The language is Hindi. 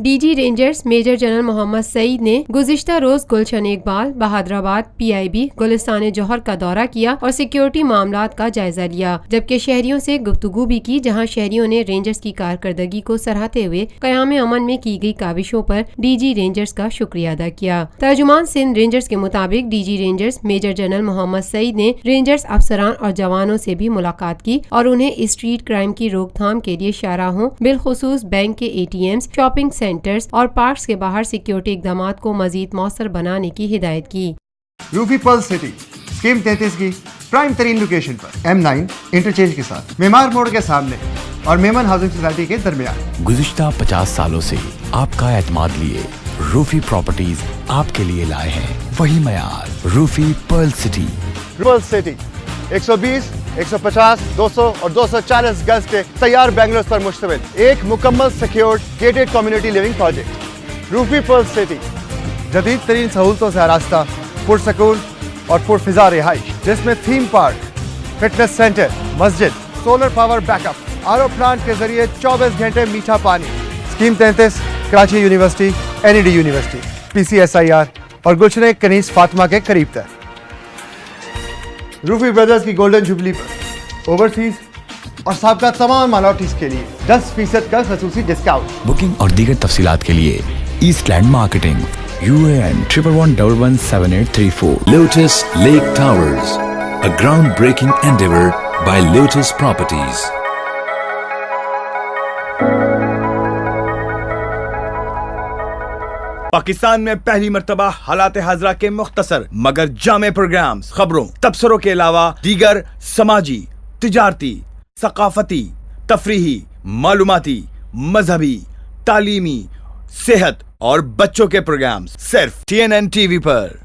DG rangers major general Mohammad Saeed ने गुजश्ता रोज गुलशन इकबाल, बहादुराबाद पीआईबी गुलिस्तान जौहर का दौरा किया और सिक्योरिटी मामला का जायजा लिया, जबकि शहरियों से गुफ्तगू भी की, जहाँ शहरियों ने रेंजर्स की कारकर्दगी को सराहते हुए कयाम अमन में की गई काविशों पर डीजी रेंजर्स का शुक्रिया अदा किया। तर्जुमान सिंध रेंजर्स के मुताबिक DG rangers major general Mohammad Saeed ने रेंजर्स अफसरान और जवानों से भी मुलाकात की और उन्हें स्ट्रीट क्राइम की रोकथाम के लिए शाहराहों बिलखसूस बैंक के एटीएम्स शॉपिंग सेंटर्स और पार्क्स के बाहर सिक्योरिटी इकदाम को मजीद मौसर बनाने की हिदायत की। रूफी पर्ल सिटी स्कीम 33 की प्राइम तरीन लोकेशन पर एम नाइन इंटरचेंज के साथ मेमार मोड़ के सामने और मेमन हाउसिंग सोसाइटी के दरमियान। गुजश्ता पचास सालों से आपका एतमाद लिए रूफी प्रॉपर्टीज़ आपके लिए लाए हैं। वही मयार Rufi pearl city pearl city 120, 150, 200 और 240 गज के तैयार बैंगलोर पर मुश्तमिल। एक मुकम्मल secured gated community living project Rufi pearl city जदीद तरीन सहूलतों से रास्ता पुरसकून और पुरफिजा रिहाइश जिसमें थीम पार्क फिटनेस सेंटर मस्जिद solar power backup R plant के ज़रिए 24 घंटे मीठा पानी। Scheme 33 Karachi university NED university PCSIR और गुलशन कनीस फातिमा के करीब तक रूफी ब्रदर्स की गोल्डन जुबली पर ओवरसीज और सबका तमाम मालोटीज के लिए 10 फ़ीसद का खसूसी डिस्काउंट बुकिंग और दीगर तफसीत के लिए Eastland marketing U A N triple one double one seven eight three four Lotus Lake Towers a ground breaking and by Lotus Properties. Pakistan में पहली मरतबा हालात हाजरा के मुख्तसर, मगर जामे प्रोग्राम खबरों, तबसरों के अलावा दीगर समाजी, तजारती, सकाफती तफरी मालूमती, मजहबी, तालीमी, सेहत और बच्चों के प्रोग्राम सिर्फ़ T N N T V पर।